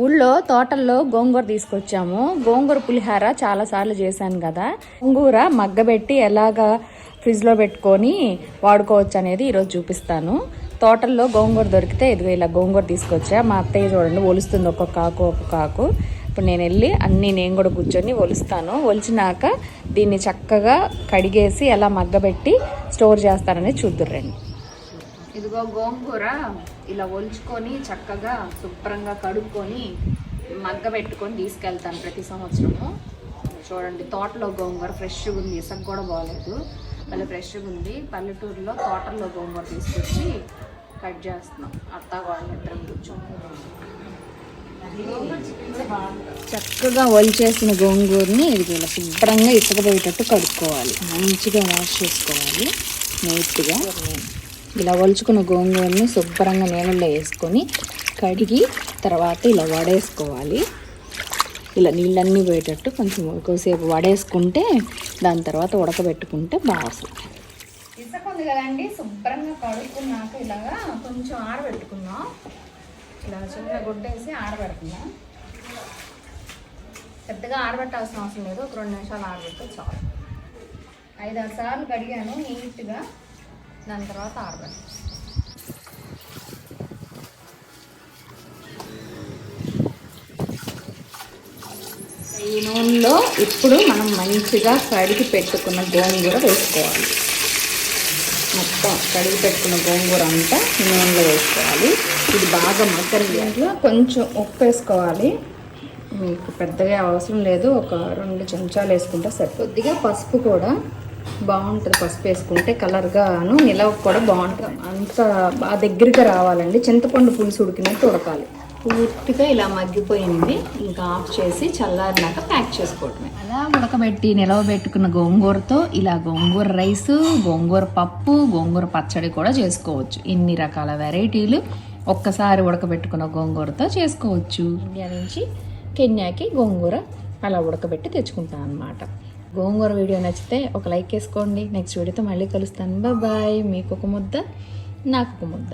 ఊళ్ళో తోటల్లో గోంగూర తీసుకొచ్చాము. గోంగూర పులిహార చాలా సార్లు చేశాను కదా. గోంగూర మగ్గబెట్టి ఎలాగా ఫ్రిడ్జ్లో పెట్టుకొని వాడుకోవచ్చు అనేది ఈరోజు చూపిస్తాను. తోటల్లో గోంగూర దొరికితే ఇదిగో ఇలా గోంగూర తీసుకొచ్చా. మా అత్తయ్య చూడండి ఒలుస్తుంది ఒక్కొక్క కాకు ఒక్కొక్క కాకు. ఇప్పుడు నేను వెళ్ళి అన్నీ నేను కూడా కూర్చొని ఒలుస్తాను. ఒలిచినాక దీన్ని చక్కగా కడిగేసి ఎలా మగ్గబెట్టి స్టోర్ చేస్తానని చూద్దురండి ఇదిగో గోంగూర. ఇలా ఒలుచుకొని చక్కగా శుభ్రంగా కడుక్కొని మగ్గ పెట్టుకొని తీసుకెళ్తాను ప్రతి సంవత్సరము. చూడండి తోటలో గోంగూర ఫ్రెష్గా ఉంది ఇసక కూడా బాగాలేదు. మళ్ళీ ఫ్రెష్గా ఉంది. పల్లెటూరులో తోటల్లో గోంగూర తీసుకొచ్చి కట్ చేస్తున్నాం. అత్త వాళ్ళ ఇద్దరం కూర్చొని. చక్కగా ఒలిచేసిన గోంగూరని ఇది ఇలా శుభ్రంగా ఇసుక పోయేటట్టు కడుక్కోవాలి. మంచిగా వాష్ చేసుకోవాలి. నీట్గా. ఇలా ఒలుచుకున్న గోంగూరని శుభ్రంగా నీళ్ళలో వేసుకొని కడిగి తర్వాత ఇలా వడేసుకోవాలి. ఇలా నీళ్ళన్నీ పోయేటట్టు కొంచెం ఎక్కువసేపు వడేసుకుంటే దాని తర్వాత ఉడకబెట్టుకుంటే బాగా వస్తుంది ఇసుక ఉంది కదండి శుభ్రంగా కడుక్కున్నాక ఇలాగా కొంచెం ఆరబెట్టుకున్నాం ఇలా చిన్న గుడ్డేసి ఆరబెడుతున్నాం పెద్దగా ఆరబెట్టాల్సిన అవసరం లేదు ఒక రెండు నిమిషాలు ఆరబెడితే చాలు. ఐదారు సార్లు కడిగాను నీట్గా దాని తర్వాత ఆరబెట్టాను ఈ నూనెలో ఇప్పుడు మనం మంచిగా కడిగి పెట్టుకున్న గోంగూర వేసుకోవాలి. మొత్తం కడిగి పెట్టుకున్న గోంగూర అంతా ఈ నూనెలో వేసుకోవాలి. ఇది బాగా మగ్గని దీంట్లో కొంచెం ఉప్పు వేసుకోవాలి. మీకు పెద్దగా అవసరం లేదు. ఒక రెండు చెంచాలు వేసుకుంటే సరికొద్దిగా పసుపు కూడా బాగుంటుంది పసుపు వేసుకుంటే కలర్గాను నిలవ కూడా బాగుంటుంది. అంత బాగా దగ్గరగా రావాలండి. చింతపండు పులుసు ఉడికినట్టు ఉడకాలి. పూర్తిగా ఇలా మగ్గిపోయింది. ఇంకా ఆఫ్ చేసి చల్లారినాక ప్యాక్ చేసుకోవటమే అలా ఉడకబెట్టి నిలవబెట్టుకున్న గోంగూరతో ఇలా గోంగూర రైస్ గోంగూర పప్పు గోంగూర పచ్చడి కూడా చేసుకోవచ్చు. ఇన్ని రకాల వెరైటీలు ఒక్కసారి ఉడకబెట్టుకున్న గోంగూరతో చేసుకోవచ్చు. ఇండియా నుంచి కెన్యాకి గోంగూర అలా ఉడకబెట్టి తెచ్చుకుంటాను అనమాట గోంగూర వీడియో నచ్చితే ఒక లైక్ వేసుకోండి. నెక్స్ట్ వీడియోతో మళ్ళీ కలుస్తాను. బాయ్ మీకు ఒక ముద్ద నాకు ఒక ముద్ద.